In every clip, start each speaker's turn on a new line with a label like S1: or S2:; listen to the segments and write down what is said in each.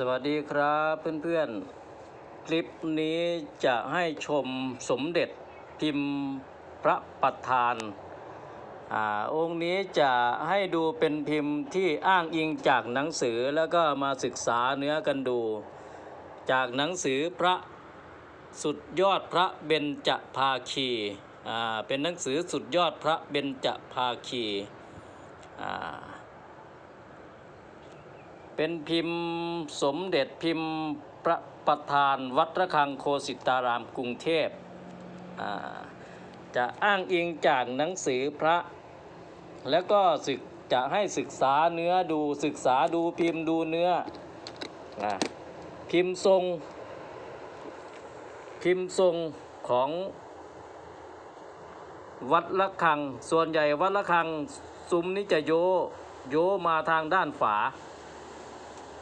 S1: สวัสดีครับเพื่อนๆ คลิปนี้จะให้ชมสมเด็จพิมพ์พระประธานอาองค์นี้จะให้ดูเป็นพิมพ์ที่อ้างอิงจากหนังสือแล้วก็มาศึกษาเนื้อกันดู จากหนังสือพระสุดยอดพระเบญจภาคีเป็นหนังสือสุดยอดพระเบญจภาคีอ่า เป็นพิมพ์สมเด็จพิมพ์พระประธานวัดระฆังโคสิตารามกรุงเทพจะอ้างอิงจากหนังสือพระ แล้วก็ศึกจะให้ศึกษาเนื้อดูศึกษาดูพิมพ์ดูเนื้ออพิมพ์ทรง พิมพ์ทรงของวัดระฆัง ส่วนใหญ่วัดระฆังซุ้มนี้จโยโยมาทางด้านฝา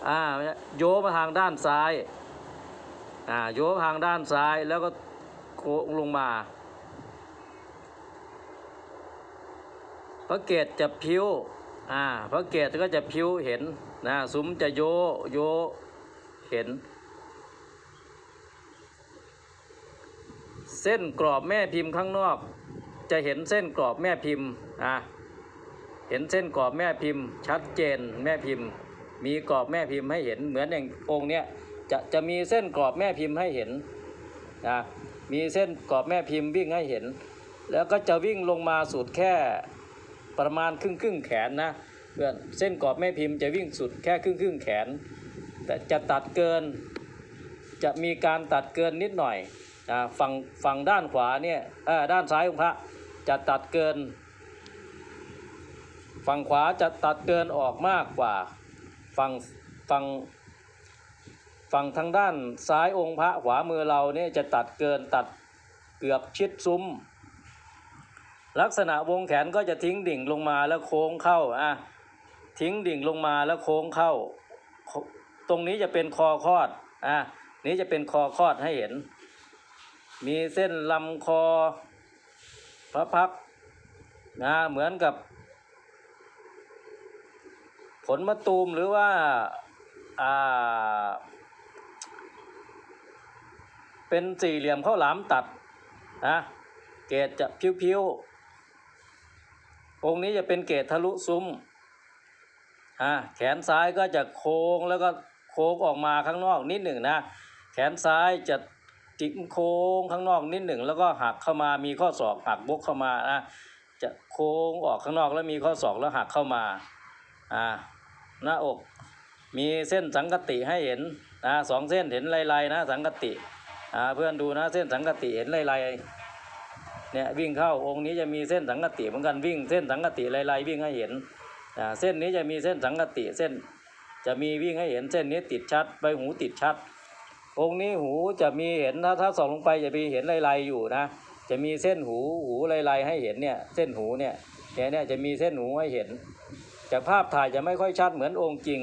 S1: อ่าโยมาทางด้านซ้ายอ่าโยทางด้านซ้ายแล้วก็โค้งลงมาพระเกศจะพิ้วอ่าพระเกศก็จะพิ้วเห็นนะซุ้มจะโยโยเห็น เส้นกรอบแม่พิมพ์ข้างนอก จะเห็นเส้นกรอบแม่พิมพ์อ่าเห็นเส้นกรอบแม่พิมพ์ ชัดเจนแม่พิมพ์ มีกรอบแม่พิมพ์ให้เห็น เหมือนอย่างองค์เนี้ยจะจะมีเส้นกรอบแม่พิมพ์ให้เห็นนะมีเส้นกรอบแม่พิมพ์วิ่งให้เห็น แล้วก็จะวิ่งลงมาสุดแค่ประมาณครึ่งครึ่งแขนนะเพื่อนเส้นกรอบแม่พิมพ์จะวิ่งสุดแค่ครึ่งครึ่งแขน แต่จะตัดเกิน จะมีการตัดเกินนิดหน่อยนะฝั่งฝั่งด้านขวาเนี่ยด้านซ้ายของพระจะตัดเกิน ฝั่งขวาจะตัดเกินออกมากกว่า ฝั่งฝั่งฝั่งทางด้านซ้ายองค์พระขวามือเราเนี่ยจะตัดเกินตัดเกือบชิดซุ้ม ลักษณะวงแขนก็จะทิ้งดิ่งลงมาแล้วโค้งเข้าอะทิ้งดิ่งลงมาแล้วโค้งเข้า ตรงนี้จะเป็นคอคอดอะนี้จะเป็นคอคอดให้เห็น มีเส้นลำคอพระพักนะเหมือนกับ ผลมะตูมหรือว่าอ่าเป็นสี่เหลี่ยมข้าวหลามตัดนะเกรดจะพิ้วๆองค์นี้จะเป็นเกรดทะลุซุ้มอ่าแขนซ้ายก็จะโค้งแล้วก็โค้งออกมาข้างนอกนิดหนึ่งนะแขนซ้ายจะจิ้มโค้งข้างนอกนิดหนึ่งแล้วก็หักเข้ามามีข้อศอกหักบกเข้ามานะจะโค้งออกข้างนอกแล้วมีข้อศอกแล้วหักเข้ามาอ่า หน้าอก มีเส้นสังกติให้เห็นนะสองเส้นเห็นลายๆนะสังกติเพื่อนดูนะเส้นสังกติเห็นลายๆเนี่ยวิ่งเข้าองค์นี้จะมีเส้นสังกติเหมือนกันวิ่งเส้นสังกติลายๆวิ่งให้เห็นเส้นนี้จะมีเส้นสังกติเส้นจะมีวิ่งให้เห็นเส้นนี้ติดชัดใบหูติดชัด องค์นี้หูจะมีเห็นถ้าถ้าส่องลงไปจะมีเห็นลายๆอยู่นะ จะมีเส้นหูหูลายๆให้เห็นเนี่ยเส้นหูเนี่ยเนี่ยจะมีเส้นหูให้เห็น จากภาพถ่ายจะไม่ค่อยชัดเหมือนองค์จริง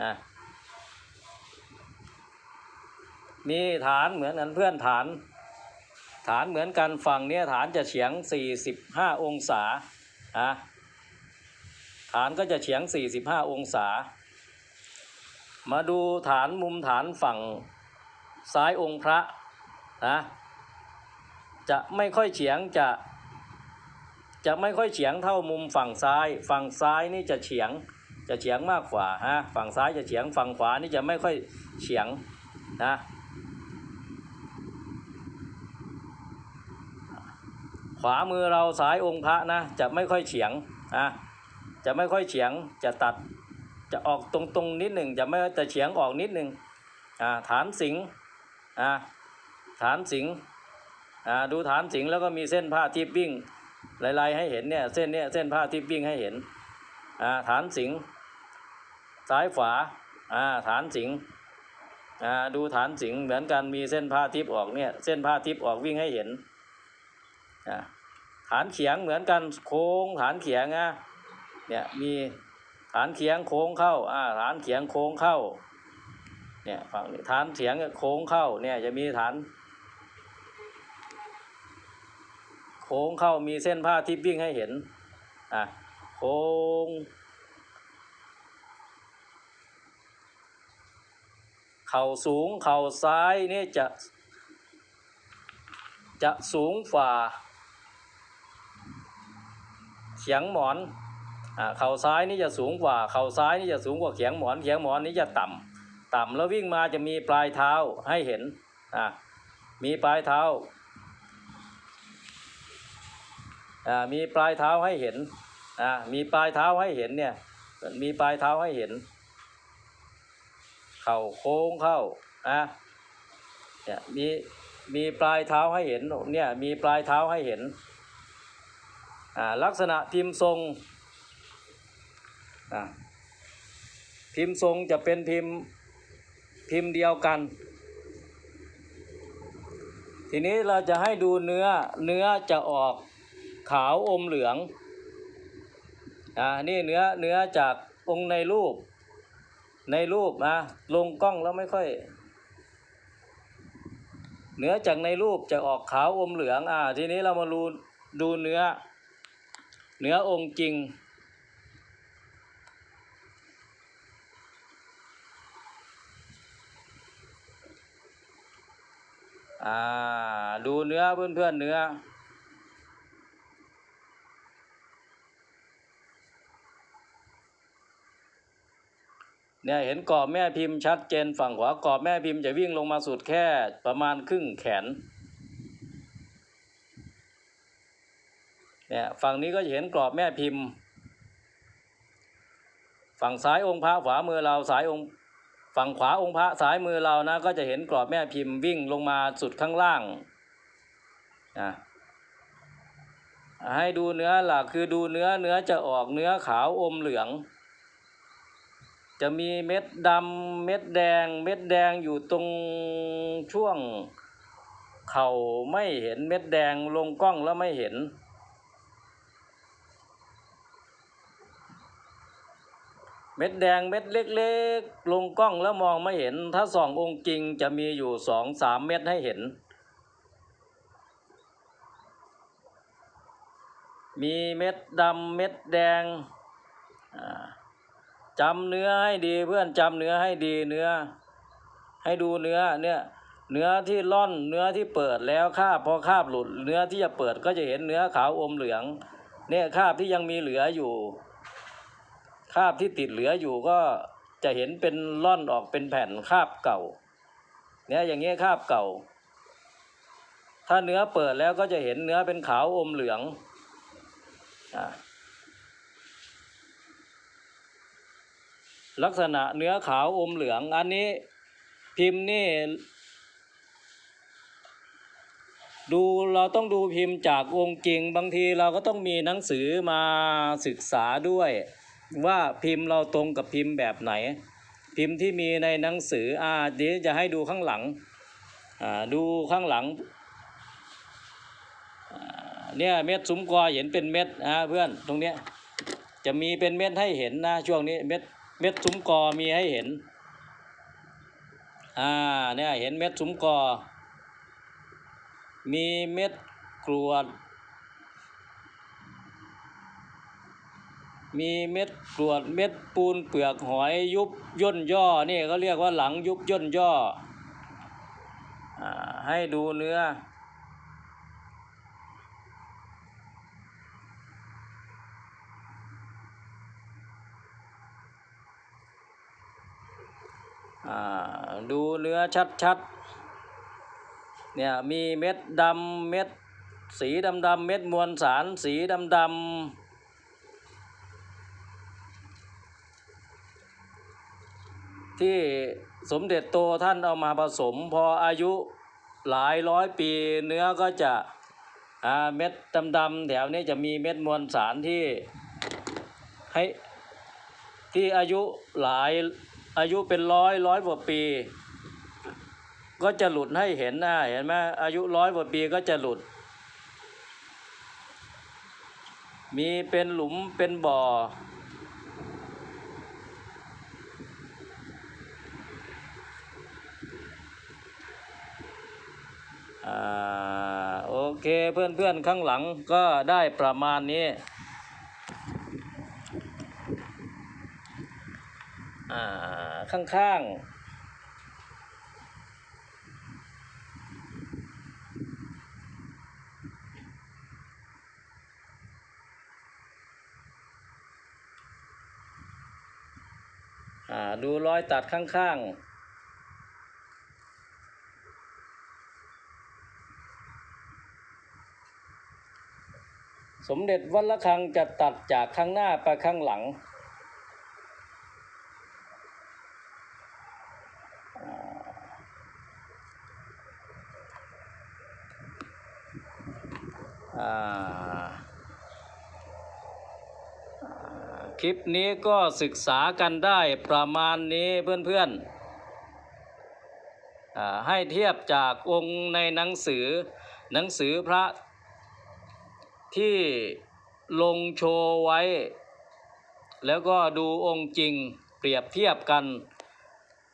S1: นะมีฐานเหมือนกันเพื่อนฐาน ฐานเหมือนกันฝั่งเนี้ยฐานจะเฉียง 45 องศาอะฐานก็จะเฉียง 45 องศา มาดูฐานมุมฐานฝั่งซ้ายองค์พระนะจะไม่ค่อยเฉียงจะ จะไม่ค่อยเฉียงเท่ามุมฝั่งซ้าย ฝั่งซ้ายนี่จะเฉียง จะเฉียงมากกว่าฮะ ฝั่งซ้ายจะเฉียง ฝั่งขวานี่จะไม่ค่อยเฉียงนะขวามือเราซ้ายองค์พระนะจะไม่ค่อยเฉียงนะจะไม่ค่อยเฉียงจะตัดจะออกตรงๆนิดหนึ่งจะไม่จะเฉียงออกนิดหนึ่งอ่าฐานสิงห์อ่าฐานสิงห์อ่าดูฐานสิงห์แล้วก็มีเส้นผ้าทิพย์วิ่ง ลายๆให้เห็นเนี่ยเส้นเนี่ยเส้นผ้าที่วิ่งให้เห็นอ่าฐานสิงซ้ายฝาอ่าฐานสิงอ่าดูฐานสิงเหมือนกันมีเส้นผ้าทิพย์ออกเนี่ยเส้นผ้าทิพย์ออกวิ่งให้เห็นอ่าฐานเขียงเหมือนกันโค้งฐานเขียงอะเนี่ยมีฐานเขียงโค้งเข้าอ่าฐานเขียงโค้งเข้าเนี่ยฝั่งนี้ฐานเขียงโค้งเข้าเนี่ยจะมีฐาน โค้งเข้ามีเส้นผ้าทิพย์วิ่งให้เห็นอะโค้งเข่าสูงเข่าซ้ายนี่จะ จะสูงฝ่าเขียงหมอนอ่าเข่าซ้ายนี่จะสูงกว่าเข่าซ้ายนี่จะสูงกว่าเขียงหมอนเขียงหมอนนี่จะต่ำต่ำแล้ววิ่งมาจะมีปลายเท้าให้เห็นอ่ามีปลายเท้า อ่า มีปลายเท้าให้เห็นมีปลายเท้าให้เห็นเนี่ยมีปลายเท้าให้เห็น เข่าโค้งเข้าอะเนี่ยมีมีปลายเท้าให้เห็นเนี่ยมีปลายเท้าให้เห็นอ่าลักษณะพิมพ์ทรงอ่าพิมพ์ทรงจะเป็นพิมพ์พิมพ์เดียวกัน ทีนี้เราจะให้ดูเนื้อเนื้อจะออก ขาวอมเหลืองอ่านี่เนื้อเนื้อจากองค์ในรูป ในรูปนะลงกล้องแล้วไม่ค่อย เนื้อจากในรูปจะออกขาวอมเหลืองอ่าทีนี้เรามาดูดูเนื้อ เนื้อองค์จริงอ่าดูเนื้อเพื่อนๆเนื้อ เนี่ยเห็นกรอบแม่พิมพ์ชัดเจนฝั่งขวากรอบแม่พิมพ์จะวิ่งลงมาสุดแค่ประมาณครึ่งแขนเนี่ยฝั่งนี้ก็จะเห็นกรอบแม่พิมพ์ ฝั่งซ้ายองค์พระขวามือเราสายองค์ฝั่งขวาองค์พระสายมือเรานะก็จะเห็นกรอบแม่พิมพ์วิ่งลงมาสุดข้างล่างอะให้ดูเนื้อหลักคือดูเนื้อเนื้อจะออกเนื้อขาวอมเหลือง จะมีเม็ดดำเม็ดแดง เม็ดแดงอยู่ตรงช่วง เข่าไม่เห็นเม็ดแดงลงกล้องแล้วไม่เห็น เม็ดแดงเม็ดเล็กๆ ลงกล้องแล้วมองไม่เห็น ถ้าส่ององค์จริงจะมีอยู่สองสามเม็ดให้เห็น มีเม็ดดำเม็ดแดงอ่า จำเนื้อให้ดีเพื่อนจำเนื้อให้ดีเนื้อ ให้ดูเนื้อเนี่ยเนื้อที่ล่อนเนื้อที่เปิดแล้วคาบพอคาบหลุด เนื้อที่จะเปิดก็จะเห็นเนื้อขาวอมเหลือง เนี่ยคาบที่ยังมีเหลืออยู่คาบที่ติดเหลืออยู่ก็จะเห็นเป็นล่อนออกเป็นแผ่นคาบเก่า เนี่ยอย่างเงี้ยคาบเก่า ถ้าเนื้อเปิดแล้วก็จะเห็นเนื้อเป็นขาวอมเหลืองอ่า ลักษณะเนื้อขาวอมเหลือง อันนี้พิมพ์นี่ ดูเราต้องดูพิมพ์จากองค์จริง บางทีเราก็ต้องมีหนังสือมาศึกษาด้วย ว่าพิมพ์เราตรงกับพิมพ์แบบไหน พิมพ์ที่มีในหนังสืออ่าเดี๋ยวจะให้ดูข้างหลังอ่าดูข้างหลังอ่าเนี่ยเม็ดซุ้มกอเห็นเป็นเม็ดอ่าเพื่อนตรงเนี้ยจะมีเป็นเม็ดให้เห็นนะช่วงนี้เม็ด เม็ดซุ้มกอมีให้เห็น อ่า เนี่ยเห็นเม็ดซุ้มกอ มีเม็ดกรวด มีเม็ดกรวดเม็ดปูนเปลือกหอยยุบย่นย่อ นี่เขาเรียกว่าหลังยุบย่นย่ออาให้ดูเนื้อ ดูเนื้อชัดๆ เนี่ยมีเม็ดดำเม็ดสีดำดำเม็ดมวลสารสีดำดำที่สมเด็จโตท่านเอามาผสมพออายุหลายร้อยปีเนื้อก็จะเม็ดดำดำๆแถวนี้จะมีเม็ดมวลสารที่ให้ที่อายุหลาย อายุเป็นร้อยร้อยกว่าปี ก็จะหลุดให้เห็นนะเห็นไหมอายุร้อยกว่าปีก็จะหลุด มีเป็นหลุมเป็นบ่อ อ่า โอเคเพื่อนเพื่อนๆข้างหลังก็ได้ประมาณนี้ ข้างๆดูรอยตัดข้างๆสมเด็จวัดละคังจะตัดจากข้างหน้าไปข้างหลัง คลิปนี้ก็ศึกษากันได้ประมาณนี้เพื่อนๆ ให้เทียบจากองค์ในหนังสือหนังสือพระที่ลงโชว์ไว้ แล้วก็ดูองค์จริงเปรียบเทียบกัน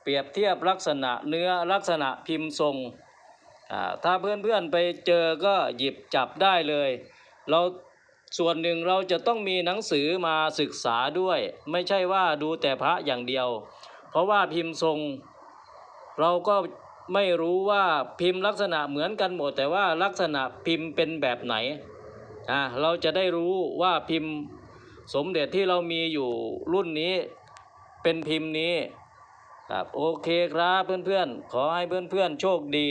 S1: เปรียบเทียบลักษณะเนื้อลักษณะพิมพ์ทรง ถ้าเพื่อนๆไปเจอก็หยิบจับได้เลย เราส่วนหนึ่งเราจะต้องมีหนังสือมาศึกษาด้วย ไม่ใช่ว่าดูแต่พระอย่างเดียว เพราะว่าพิมพ์ทรง เราก็ไม่รู้ว่าพิมพ์ลักษณะเหมือนกันหมด แต่ว่าลักษณะพิมพ์เป็นแบบไหนอ่าเราจะได้รู้ว่าพิมพ์สมเด็จที่เรามีอยู่รุ่นนี้เป็นพิมพ์นี้ครับโอเคครับเพื่อนๆ ขอให้เพื่อนๆ โชคดี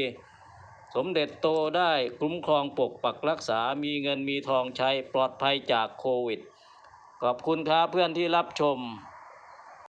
S1: สมเด็จโตได้คุ้มครองปกปักรักษามีเงินมีทองใช้ปลอดภัยจากโควิด ขอบคุณครับเพื่อนที่รับชม